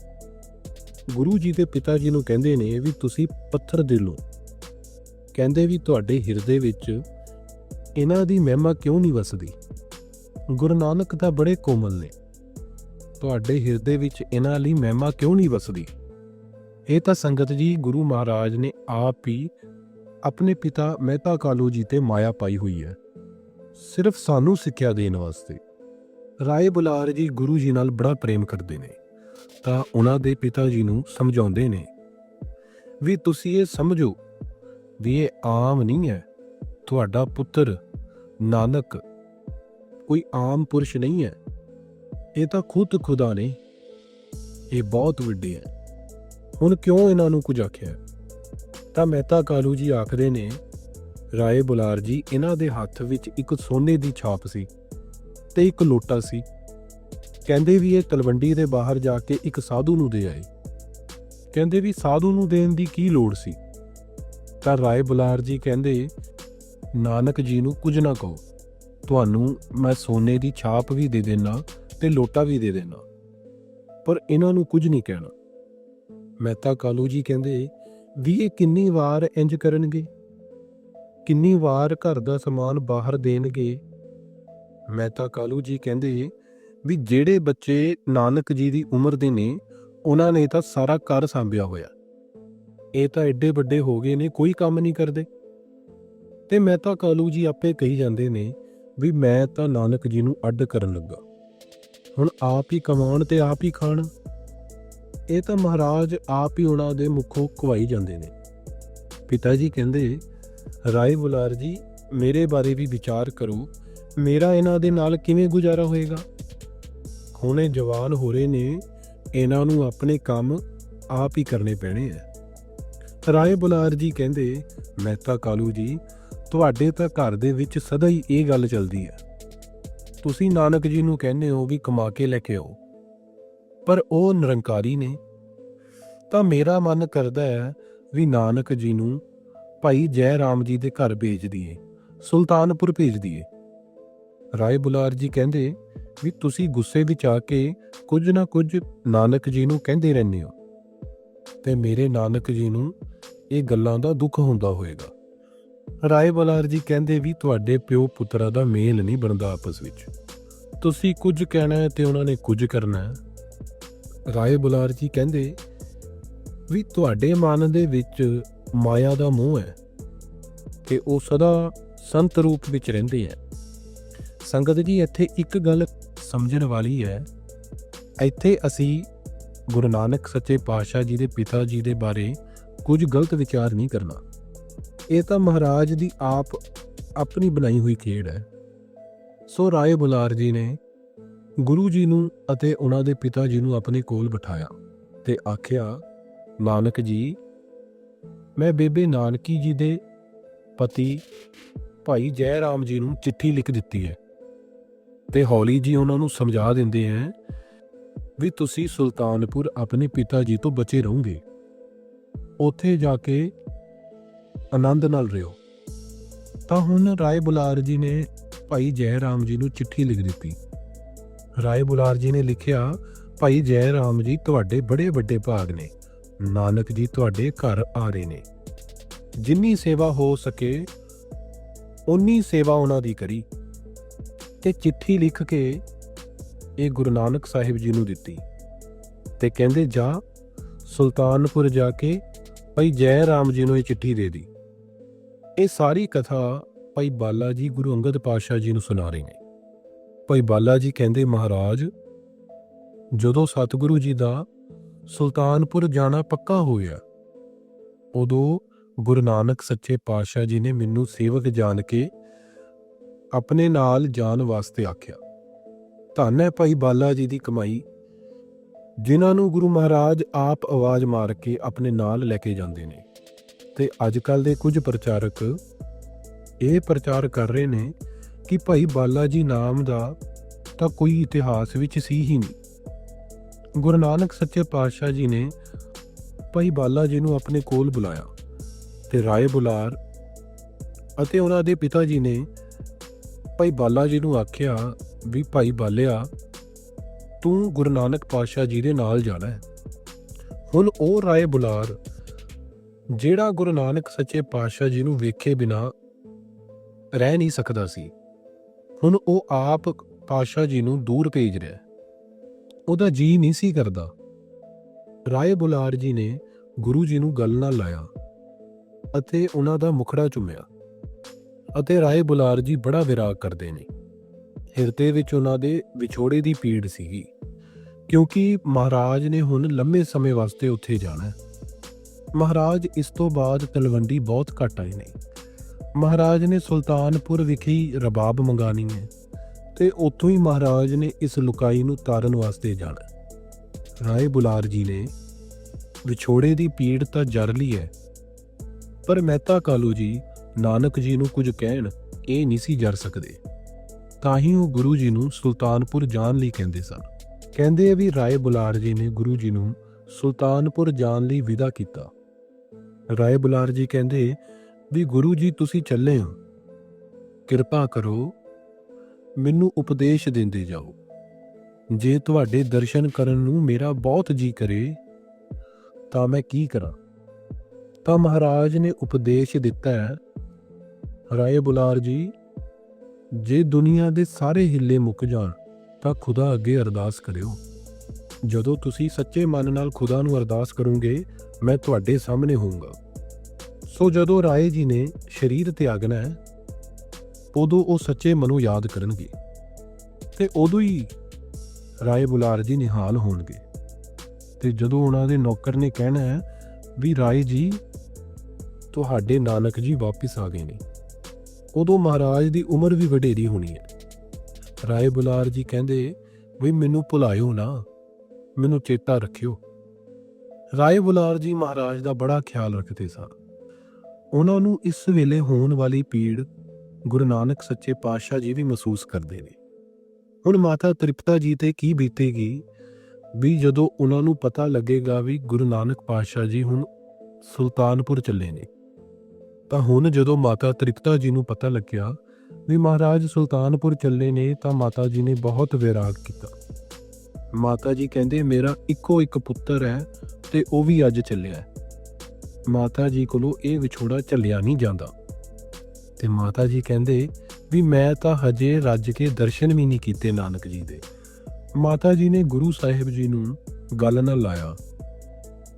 Speaker 1: ਗੁਰੂ ਜੀ ਦੇ ਪਿਤਾ ਜੀ ਨੂੰ ਕਹਿੰਦੇ ਨੇ ਵੀ ਤੁਸੀਂ ਪੱਥਰ ਦੇ ਲਓ ਕਹਿੰਦੇ ਵੀ ਤੁਹਾਡੇ ਹਿਰਦੇ ਵਿੱਚ ਇਹਨਾਂ ਦੀ ਮਹਿਮਾ ਕਿਉਂ ਨਹੀਂ ਵਸਦੀ? ਗੁਰੂ ਨਾਨਕ ਤਾਂ ਬੜੇ ਕੋਮਲ ਨੇ। ਤੁਹਾਡੇ ਹਿਰਦੇ ਵਿੱਚ ਇਹਨਾਂ ਲਈ ਮਹਿਮਾ ਕਿਉਂ ਨਹੀਂ ਵਸਦੀ? ਇਹ ਤਾਂ ਸੰਗਤ ਜੀ, ਗੁਰੂ ਮਹਾਰਾਜ ਨੇ ਆਪ ਹੀ ਆਪਣੇ ਪਿਤਾ ਮਹਿਤਾ ਕਾਲੂ ਜੀ ਤੇ ਮਾਇਆ ਪਾਈ ਹੋਈ ਹੈ। ਸਿਰਫ ਸਾਨੂੰ ਸਿੱਖਿਆ ਦੇਣ ਵਾਸਤੇ। ਰਾਏ ਬੁਲਾਰ ਜੀ ਗੁਰੂ ਜੀ ਨਾਲ ਬੜਾ ਪ੍ਰੇਮ ਕਰਦੇ ਨੇ। ਤਾਂ ਉਹਨਾਂ ਦੇ ਪਿਤਾ ਜੀ ਨੂੰ ਸਮਝਾਉਂਦੇ ਨੇ। ਵੀ ਤੁਸੀਂ ਇਹ ਸਮਝੋ ਵੀ ਇਹ ਆਮ ਨਹੀਂ ਹੈ। ਤੁਹਾਡਾ ਪੁੱਤਰ ਨਾਨਕ ਕੋਈ ਆਮ ਪੁਰਸ਼ ਨਹੀਂ ਹੈ। ਇਹ ਤਾਂ ਖੁਦ ਖੁਦਾ ਨੇ। ਇਹ ਬਹੁਤ ਵੱਡੇ ਹੈ। ਹੁਣ ਕਿਉਂ ਇਹਨਾਂ ਨੂੰ ਕੁਝ ਆਖਿਆ ਤਾਂ ਮਹਿਤਾ ਕਾਲੂ ਜੀ ਆਖਦੇ ਨੇ, ਰਾਏ ਬੁਲਾਰ ਜੀ, ਇਹਨਾਂ ਦੇ ਹੱਥ ਵਿੱਚ ਇੱਕ ਸੋਨੇ ਦੀ ਛਾਪ ਸੀ ਤੇ ਇੱਕ ਲੋਟਾ ਸੀ। ਕਹਿੰਦੇ ਵੀ ਇਹ ਤਲਵੰਡੀ ਦੇ ਬਾਹਰ ਜਾ ਕੇ ਇੱਕ ਸਾਧੂ ਨੂੰ ਦੇ ਆਏ। ਕਹਿੰਦੇ ਵੀ ਸਾਧੂ ਨੂੰ ਦੇਣ ਦੀ ਕੀ ਲੋੜ ਸੀ? ਤਾਂ ਰਾਏ ਬੁਲਾਰ ਜੀ ਕਹਿੰਦੇ, ਨਾਨਕ ਜੀ ਨੂੰ ਕੁਝ ਨਾ ਕਹੋ। ਤੁਹਾਨੂੰ ਮੈਂ ਸੋਨੇ ਦੀ ਛਾਪ ਵੀ ਦੇ ਦੇਣਾ ਤੇ ਲੋਟਾ ਵੀ ਦੇ ਦੇਣਾ ਪਰ ਇਹਨਾਂ ਨੂੰ ਕੁਝ ਨਹੀਂ ਕਹਿਣਾ। ਮਹਿਤਾ ਕਾਲੂ ਜੀ ਕਹਿੰਦੇ, ਵੀ ਇਹ ਕਿੰਨੀ ਵਾਰ ਇੰਜ ਕਰਨਗੇ? ਕਿੰਨੀ ਵਾਰ ਘਰ ਦਾ ਸਮਾਨ ਬਾਹਰ ਦੇਣਗੇ? ਮਹਿਤਾ ਕਾਲੂ ਜੀ ਕਹਿੰਦੇ ਵੀ ਜਿਹੜੇ ਬੱਚੇ ਨਾਨਕ ਜੀ ਦੀ ਉਮਰ ਦੇ ਨੇ, ਉਹਨਾਂ ਨੇ ਤਾਂ ਸਾਰਾ ਘਰ ਸੰਭਿਆ ਹੋਇਆ। ਇਹ ਤਾਂ ਐਡੇ ਵੱਡੇ ਹੋ ਗਏ ਨੇ, ਕੋਈ ਕੰਮ ਨਹੀਂ ਕਰਦੇ। ਤੇ ਤਾਂ ਕਾਲੂ ਜੀ ਆਪੇ ਕਹੀ ਜਾਂਦੇ ਨੇ ਵੀ ਮੈਂ ਤਾਂ ਨਾਨਕ ਜੀ ਨੂੰ ਅੱਡ ਕਰਨ ਲੱਗਾ। ਹੁਣ ਆਪ ਹੀ ਕਮਾਉਣ ਤੇ ਆਪ ਹੀ ਖਾਣ। ਇਹ ਤਾਂ ਮਹਾਰਾਜ ਆਪ ਹੀ ਉਹਨਾਂ ਦੇ ਮੁਖੋਂ ਕਵਾਈ ਜਾਂਦੇ ਨੇ। ਪਿਤਾ ਜੀ ਕਹਿੰਦੇ, ਰਾਏ ਬੁਲਾਰ ਜੀ, ਮੇਰੇ ਬਾਰੇ ਵੀ ਵਿਚਾਰ ਕਰੋ। ਮੇਰਾ ਇਹਨਾਂ ਦੇ ਨਾਲ ਕਿਵੇਂ ਗੁਜ਼ਾਰਾ ਹੋਏਗਾ? ਹੁਣੇ ਜਵਾਨ ਹੋ ਰਹੇ ਨੇ, ਇਹਨਾਂ ਨੂੰ ਆਪਣੇ ਕੰਮ ਆਪ ਹੀ ਕਰਨੇ ਪੈਣੇ ਆ। ਰਾਏ ਬੁਲਾਰ ਜੀ ਕਹਿੰਦੇ ਮਹਿਤਾ ਕਾਲੂ ਜੀ, ਤੁਹਾਡੇ ਤਾਂ ਘਰ ਦੇ ਵਿੱਚ ਸਦਾ ਹੀ ਇਹ ਗੱਲ ਚੱਲਦੀ ਹੈ ਤੁਸੀਂ ਨਾਨਕ ਜੀ ਨੂੰ ਕਹਿੰਦੇ ਹੋ ਵੀ ਕਮਾ ਕੇ ਲੈ ਕੇ ਆਓ। ਪਰ ਉਹ ਨਿਰੰਕਾਰੀ ਨੇ। ਤਾਂ ਮੇਰਾ ਮਨ ਕਰਦਾ ਹੈ ਵੀ ਨਾਨਕ ਜੀ ਨੂੰ ਭਾਈ ਜੈ ਰਾਮ ਜੀ ਦੇ ਘਰ ਭੇਜ ਦਈਏ ਸੁਲਤਾਨਪੁਰ ਭੇਜ ਦਈਏ ਰਾਏ ਬੁਲਾਰ ਜੀ ਕਹਿੰਦੇ ਵੀ ਤੁਸੀਂ ਗੁੱਸੇ ਵਿੱਚ ਆ ਕੇ ਕੁਝ ਨਾ ਕੁਝ ਨਾਨਕ ਜੀ ਨੂੰ ਕਹਿੰਦੇ ਰਹਿੰਦੇ ਹੋ। ਤੇ ਮੇਰੇ ਨਾਨਕ ਜੀ ਨੂੰ ਇਹ ਗੱਲਾਂ ਦਾ ਦੁੱਖ ਹੁੰਦਾ ਹੋਵੇਗਾ ਰਾਏ ਬੁਲਾਰ ਜੀ ਕਹਿੰਦੇ ਵੀ ਤੁਹਾਡੇ ਪਿਓ ਪੁੱਤਰਾ ਦਾ ਮੇਲ ਨਹੀਂ ਬਣਦਾ ਆਪਸ ਵਿੱਚ। ਤੁਸੀਂ ਕੁਝ ਕਹਿਣਾ ਹੈ ਤੇ ਉਹਨਾਂ ਨੇ ਕੁਝ ਕਰਨਾ ਹੈ। ਰਾਏ ਬੁਲਾਰ ਜੀ ਕਹਿੰਦੇ ਵੀ ਤੁਹਾਡੇ ਮਨ ਦੇ ਵਿੱਚ ਮਾਇਆ ਦਾ ਮੋਹ ਹੈ ਤੇ ਉਹ ਸਦਾ ਸੰਤ ਰੂਪ ਵਿੱਚ ਰਹਿੰਦੇ ਹੈ। ਸੰਗਤ ਜੀ, ਇੱਥੇ ਇੱਕ ਗੱਲ ਸਮਝਣ ਵਾਲੀ ਹੈ। ਇੱਥੇ ਅਸੀਂ ਗੁਰੂ ਨਾਨਕ ਸੱਚੇ ਪਾਤਸ਼ਾਹ ਜੀ ਦੇ ਪਿਤਾ ਜੀ ਦੇ ਬਾਰੇ ਕੁਝ ਗਲਤ ਵਿਚਾਰ ਨਹੀਂ ਕਰਨਾ। ਇਹ ਤਾਂ ਮਹਾਰਾਜ ਦੀ ਆਪ ਆਪਣੀ ਬਣਾਈ ਹੋਈ ਖੇਡ ਹੈ। ਸੋ ਰਾਏ ਬੁਲਾਰ ਜੀ ਨੇ ਗੁਰੂ ਜੀ ਨੂੰ ਅਤੇ ਉਹਨਾਂ ਦੇ ਪਿਤਾ ਜੀ ਨੂੰ ਆਪਣੇ ਕੋਲ ਬਿਠਾਇਆ ਤੇ ਆਖਿਆ, ਨਾਨਕ ਜੀ, ਮੈਂ ਬੇਬੇ ਨਾਨਕੀ ਜੀ ਦੇ ਪਤੀ ਭਾਈ ਜੈ ਰਾਮ ਜੀ ਨੂੰ ਚਿੱਠੀ ਲਿਖ ਦਿੱਤੀ ਹੈ। ਤੇ ਹੌਲੀ ਜੀ ਉਹਨਾਂ ਨੂੰ ਸਮਝਾ ਦਿੰਦੇ ਹੈ ਵੀ ਤੁਸੀਂ ਸੁਲਤਾਨਪੁਰ ਆਪਣੇ ਪਿਤਾ ਜੀ ਤੋਂ ਬਚੇ ਰਹੋਗੇ। ਉੱਥੇ ਜਾ ਕੇ ਆਨੰਦ ਨਾਲ ਰਹੋ। ਤਾਂ ਹੁਣ ਰਾਏ ਬੁਲਾਰ ਜੀ ਨੇ ਭਾਈ ਜੈ ਰਾਮ ਜੀ ਨੂੰ ਚਿੱਠੀ ਲਿਖ ਦਿੱਤੀ। ਰਾਏ ਬੁਲਾਰ ਜੀ ਨੇ ਲਿਖਿਆ, ਭਾਈ ਜੈ ਰਾਮ ਜੀ, ਤੁਹਾਡੇ ਬੜੇ ਵੱਡੇ ਭਾਗ ਨੇ। ਨਾਨਕ ਜੀ ਤੁਹਾਡੇ ਘਰ ਆ ਰਹੇ ਨੇ। ਜਿੰਨੀ ਸੇਵਾ ਹੋ ਸਕੇ ਉਨੀ ਸੇਵਾ ਉਹਨਾਂ ਦੀ ਕਰੀ। ਤੇ ਚਿੱਠੀ ਲਿਖ ਕੇ ਇਹ ਗੁਰੂ ਨਾਨਕ ਸਾਹਿਬ ਜੀ ਨੂੰ ਦਿੱਤੀ ਤੇ ਕਹਿੰਦੇ, ਜਾ, ਸੁਲਤਾਨਪੁਰ ਜਾ ਕੇ ਭਾਈ ਜੈ ਰਾਮ ਜੀ ਨੂੰ ਇਹ ਚਿੱਠੀ ਦੇ ਦੀ। ਇਹ ਸਾਰੀ ਕਥਾ ਭਾਈ ਬਾਲਾ ਜੀ ਗੁਰੂ ਅੰਗਦ ਪਾਤਸ਼ਾਹ ਜੀ ਨੂੰ ਸੁਣਾ ਰਹੇ ਨੇ। ਭਾਈ ਬਾਲਾ ਜੀ ਕਹਿੰਦੇ, ਮਹਾਰਾਜ, ਜਦੋਂ ਸਤਿਗੁਰੂ ਜੀ ਦਾ ਸੁਲਤਾਨਪੁਰ ਜਾਣਾ ਪੱਕਾ ਹੋਇਆ, ਉਦੋਂ ਗੁਰੂ ਨਾਨਕ ਸੱਚੇ ਪਾਤਸ਼ਾਹ ਜੀ ਨੇ ਮੈਨੂੰ ਸੇਵਕ ਜਾਣ ਕੇ ਆਪਣੇ ਨਾਲ ਜਾਣ ਵਾਸਤੇ ਆਖਿਆ। ਧੰਨ ਹੈ ਭਾਈ ਬਾਲਾ ਜੀ ਦੀ ਕਮਾਈ, ਜਿਨ੍ਹਾਂ ਨੂੰ ਗੁਰੂ ਮਹਾਰਾਜ ਆਪ ਆਵਾਜ਼ ਮਾਰ ਕੇ ਆਪਣੇ ਨਾਲ ਲੈ ਕੇ ਜਾਂਦੇ ਨੇ। ਤੇ ਅੱਜ ਕੱਲ ਦੇ ਕੁਝ ਪ੍ਰਚਾਰਕ ਇਹ ਪ੍ਰਚਾਰ ਕਰ ਰਹੇ ਨੇ ਕਿ ਭਾਈ ਬਾਲਾ ਜੀ ਨਾਮ ਦਾ ਤਾਂ ਕੋਈ ਇਤਿਹਾਸ ਵਿੱਚ ਸੀ ਹੀ ਨਹੀਂ। ਗੁਰੂ ਨਾਨਕ ਸੱਚੇ ਪਾਤਸ਼ਾਹ ਜੀ ਨੇ ਭਾਈ ਬਾਲਾ ਜੀ ਨੂੰ ਆਪਣੇ ਕੋਲ ਬੁਲਾਇਆ ਤੇ ਰਾਏ ਬੁਲਾਰ ਅਤੇ ਉਹਨਾਂ ਦੇ ਪਿਤਾ ਜੀ ਨੇ ਭਾਈ ਬਾਲਾ ਜੀ ਨੂੰ ਆਖਿਆ ਵੀ ਭਾਈ ਬਾਲਿਆ, ਤੂੰ ਗੁਰੂ ਨਾਨਕ ਪਾਤਸ਼ਾਹ ਜੀ ਦੇ ਨਾਲ ਜਾਣਾ ਹੈ। ਹੁਣ ਉਹ ਰਾਏ ਬੁਲਾਰ, ਜਿਹੜਾ ਗੁਰੂ ਨਾਨਕ ਸੱਚੇ ਪਾਤਸ਼ਾਹ ਜੀ ਨੂੰ ਵੇਖੇ ਬਿਨਾ ਰਹਿ ਨਹੀਂ ਸਕਦਾ ਸੀ। ਹੁਣ ਉਹ ਆਪ ਪਾਤਸ਼ਾਹ ਜੀ ਨੂੰ ਦੂਰ ਭੇਜ ਰਿਹਾ ਉਹਦਾ ਜੀ ਨਹੀਂ ਸੀ ਕਰਦਾ। ਰਾਏ ਬੁਲਾਰ ਜੀ ਨੇ ਗੁਰੂ ਜੀ ਨੂੰ ਗੱਲ ਨਾਲ ਲਾਇਆ ਅਤੇ ਉਹਨਾਂ ਦਾ ਮੁਖੜਾ ਚੁੰਮਿਆ। ਅਤੇ ਰਾਏ ਬੁਲਾਰ ਜੀ ਬੜਾ ਵਿਰਾਗ ਕਰਦੇ ਨੇ। ਹਿਰਦੇ ਵਿੱਚ ਉਹਨਾਂ ਦੇ ਵਿਛੋੜੇ ਦੀ ਪੀੜ ਸੀਗੀ, ਕਿਉਂਕਿ ਮਹਾਰਾਜ ਨੇ ਹੁਣ ਲੰਮੇ ਸਮੇਂ ਵਾਸਤੇ ਉੱਥੇ ਜਾਣਾ ਹੈ। ਮਹਾਰਾਜ ਇਸ ਤੋਂ ਬਾਅਦ ਤਲਵੰਡੀ ਬਹੁਤ ਘੱਟ ਆਏ ਨੇ। ਮਹਾਰਾਜ ਨੇ ਸੁਲਤਾਨਪੁਰ ਵਿਖੇ ਰਬਾਬ ਮੰਗਾਣੀ ਹੈ ਤੇ ਉੱਥੋਂ ਹੀ ਮਹਾਰਾਜ ਨੇ ਇਸ ਲੁਕਾਈ ਨੂੰ ਤਾਰਨ ਵਾਸਤੇ ਜਾਣਾ ਰਾਏ ਬੁਲਾਰ ਜੀ ਨੇ, ਵਿਛੋੜੇ ਦੀ ਪੀੜ ਤਾਂ ਜਰ ਲਈ ਹੈ, ਪਰ ਮਹਿਤਾ ਕਾਲੂ ਜੀ ਨਾਨਕ ਜੀ ਨੂੰ ਕੁਝ ਕਹਿਣ, ਇਹ ਨਹੀਂ ਸੀ ਜਰ ਸਕਦੇ। ਤਾਂ ਹੀ ਉਹ ਗੁਰੂ ਜੀ ਨੂੰ ਸੁਲਤਾਨਪੁਰ ਜਾਣ ਲਈ ਕਹਿੰਦੇ ਸਨ। ਕਹਿੰਦੇ ਵੀ ਰਾਏ ਬੁਲਾਰ ਜੀ ਨੇ ਗੁਰੂ ਜੀ ਨੂੰ ਸੁਲਤਾਨਪੁਰ ਜਾਣ ਲਈ ਵਿਦਾ ਕੀਤਾ। ਰਾਏ ਬੁਲਾਰ ਜੀ ਕਹਿੰਦੇ, ਵੀ ਗੁਰੂ ਜੀ, ਤੁਸੀਂ ਚੱਲੇ ਹੋ ਕਿਰਪਾ ਕਰੋ, ਮੈਨੂੰ ਉਪਦੇਸ਼ ਦਿੰਦੇ ਜਾਓ। ਜੇ ਤੁਹਾਡੇ ਦਰਸ਼ਨ ਕਰਨ ਨੂੰ ਮੇਰਾ ਬਹੁਤ ਜੀ ਕਰੇ, ਤਾਂ ਮੈਂ ਕੀ ਕਰਾਂ? ਤਾਂ ਮਹਾਰਾਜ ਨੇ ਉਪਦੇਸ਼ ਦਿੱਤਾ ਹੈ ਰਾਏ ਬੁਲਾਰ ਜੀ, ਜੇ ਦੁਨੀਆ ਦੇ ਸਾਰੇ ਹਿੱਲੇ ਮੁੱਕ ਜਾਣ, ਤਾਂ ਖੁਦਾ ਅੱਗੇ ਅਰਦਾਸ ਕਰਿਓ। ਜਦੋਂ ਤੁਸੀਂ ਸੱਚੇ ਮਨ ਨਾਲ ਖੁਦਾ ਨੂੰ ਅਰਦਾਸ ਕਰੋਗੇ, ਮੈਂ ਤੁਹਾਡੇ ਸਾਹਮਣੇ ਹੋਊਂਗਾ। ਸੋ ਜਦੋਂ ਰਾਏ ਜੀ ਨੇ ਸਰੀਰ ਤਿਆਗਣਾ ਹੈ, ਉਦੋਂ ਉਹ ਸੱਚੇ ਮਨੋਂ ਯਾਦ ਕਰਨਗੇ ਤੇ ਉਦੋਂ ਹੀ ਰਾਏ ਬੁਲਾਰ ਜੀ ਨਿਹਾਲ ਹੋਣਗੇ। ਤੇ ਜਦੋਂ ਉਹਨਾਂ ਦੇ ਨੌਕਰ ਨੇ ਕਹਿਣਾ ਹੈ ਵੀ ਰਾਏ ਜੀ, ਤੁਹਾਡੇ ਨਾਨਕ ਜੀ ਵਾਪਿਸ ਆ ਗਏ ਨੇ। ਉਦੋਂ ਮਹਾਰਾਜ ਦੀ ਉਮਰ ਵੀ ਵਡੇਰੀ ਹੋਣੀ ਹੈ। ਰਾਏ ਬੁਲਾਰ ਜੀ ਕਹਿੰਦੇ, ਵੀ ਮੈਨੂੰ ਭੁਲਾਇਓ ਨਾ, ਮੈਨੂੰ ਚੇਤਾ ਰੱਖਿਓ। ਰਾਏ ਬੁਲਾਰ ਜੀ ਮਹਾਰਾਜ ਦਾ ਬੜਾ ਖਿਆਲ ਰੱਖਦੇ ਸਨ ਉਹਨਾਂ ਨੂੰ ਇਸ ਵੇਲੇ ਹੋਣ ਵਾਲੀ ਪੀੜ ਗੁਰੂ ਨਾਨਕ ਸੱਚੇ ਪਾਤਸ਼ਾਹ ਜੀ ਵੀ ਮਹਿਸੂਸ ਕਰਦੇ ਨੇ। ਹੁਣ ਮਾਤਾ ਤ੍ਰਿਪਤਾ ਜੀ ਤੇ ਕੀ ਬੀਤੇਗੀ? ਵੀ ਜਦੋਂ ਉਹਨਾਂ ਨੂੰ ਪਤਾ ਲੱਗੇਗਾ ਵੀ ਗੁਰੂ ਨਾਨਕ ਪਾਤਸ਼ਾਹ ਜੀ ਹੁਣ ਸੁਲਤਾਨਪੁਰ ਚੱਲੇ ਨੇ। ਤਾਂ ਹੁਣ ਜਦੋਂ ਮਾਤਾ ਤ੍ਰਿਪਤਾ ਜੀ ਨੂੰ ਪਤਾ ਲੱਗਿਆ ਵੀ ਮਹਾਰਾਜ ਸੁਲਤਾਨਪੁਰ ਚੱਲੇ ਨੇ ਤਾਂ ਮਾਤਾ ਜੀ ਨੇ ਬਹੁਤ ਵਿਰਾਗ ਕੀਤਾ। ਮਾਤਾ ਜੀ ਕਹਿੰਦੇ, ਮੇਰਾ ਇੱਕੋ ਇੱਕ ਪੁੱਤਰ ਹੈ ਤੇ ਉਹ ਵੀ ਅੱਜ ਚੱਲਿਆ ਮਾਤਾ ਜੀ ਕੋਲੋਂ ਇਹ ਵਿਛੋੜਾ ਚੱਲਿਆ ਨਹੀਂ ਜਾਂਦਾ। ਤੇ ਮਾਤਾ ਜੀ ਕਹਿੰਦੇ ਵੀ ਮੈਂ ਤਾਂ ਹਜੇ ਰੱਜ ਕੇ ਦਰਸ਼ਨ ਵੀ ਨਹੀਂ ਕੀਤੇ ਨਾਨਕ ਜੀ ਦੇ। ਮਾਤਾ ਜੀ ਨੇ ਗੁਰੂ ਸਾਹਿਬ ਜੀ ਨੂੰ ਗੱਲ ਨਾਲ ਲਾਇਆ।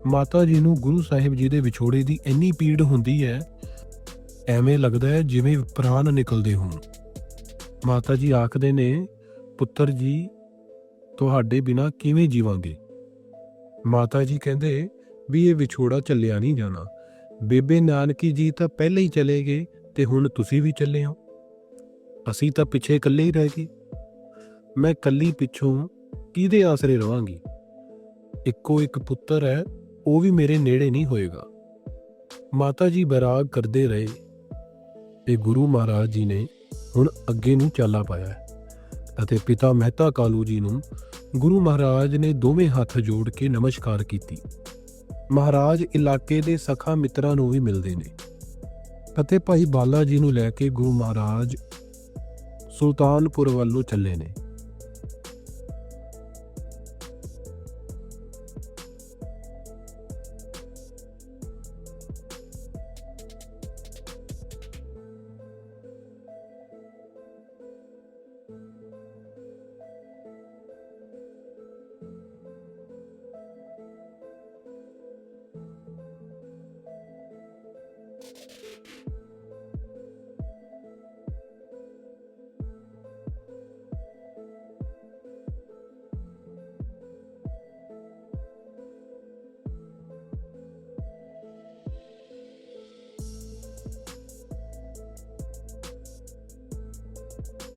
Speaker 1: ਮਾਤਾ ਜੀ ਨੂੰ ਗੁਰੂ ਸਾਹਿਬ ਜੀ ਦੇ ਵਿਛੋੜੇ ਦੀ ਇੰਨੀ ਪੀੜ ਹੁੰਦੀ ਹੈ ਐਵੇਂ ਲੱਗਦਾ ਹੈ ਜਿਵੇਂ ਪ੍ਰਾਣ ਨਿਕਲਦੇ ਹੋਣ। ਮਾਤਾ ਜੀ ਆਖਦੇ ਨੇ, ਪੁੱਤਰ ਜੀ, ਤੁਹਾਡੇ ਬਿਨਾ ਕਿਵੇਂ ਜੀਵਾਂਗੇ? ਮਾਤਾ ਜੀ ਕਹਿੰਦੇ, ਵੀ ਇਹ ਵਿਛੋੜਾ ਚੱਲਿਆ ਨਹੀਂ ਜਾਣਾ। ਬੇਬੇ ਨਾਨਕੀ ਜੀ ਤਾਂ ਪਹਿਲੇ ਹੀ ਚਲੇ ਗਏ ਤੇ ਹੁਣ ਤੁਸੀਂ ਵੀ ਚੱਲੇ ਹੋ। ਅਸੀਂ ਤਾਂ ਪਿੱਛੇ ਇਕੱਲੇ ਹੀ ਰਹਿ ਗਏ। ਮੈਂ ਇਕੱਲੀ ਪਿੱਛੋਂ ਕਿਹਦੇ ਆਸਰੇ ਰਵਾਂਗੀ? ਇੱਕੋ ਇੱਕ ਪੁੱਤਰ ਹੈ, ਉਹ ਵੀ ਮੇਰੇ ਨੇੜੇ ਨਹੀਂ ਹੋਏਗਾ। ਮਾਤਾ ਜੀ ਬੈਰਾਗ ਕਰਦੇ ਰਹੇ। ਤੇ ਗੁਰੂ ਮਹਾਰਾਜ ਜੀ ਨੇ ਹੁਣ ਅੱਗੇ ਨੂੰ ਚਾਲਾ ਪਾਇਆ ਹੈ ਅਤੇ ਪਿਤਾ ਮਹਿਤਾ ਕਾਲੂ ਜੀ ਨੂੰ ਗੁਰੂ ਮਹਾਰਾਜ ਨੇ ਦੋਵੇਂ ਹੱਥ ਜੋੜ ਕੇ ਨਮਸਕਾਰ ਕੀਤੀ। ਮਹਾਰਾਜ ਇਲਾਕੇ ਦੇ ਸਖਾ ਮਿੱਤਰਾਂ ਨੂੰ ਵੀ ਮਿਲਦੇ ਨੇ ਅਤੇ ਭਾਈ ਬਾਲਾ ਜੀ ਨੂੰ ਲੈ ਕੇ ਗੁਰੂ ਮਹਾਰਾਜ ਸੁਲਤਾਨਪੁਰ ਵੱਲੋਂ ਚੱਲੇ ਨੇ।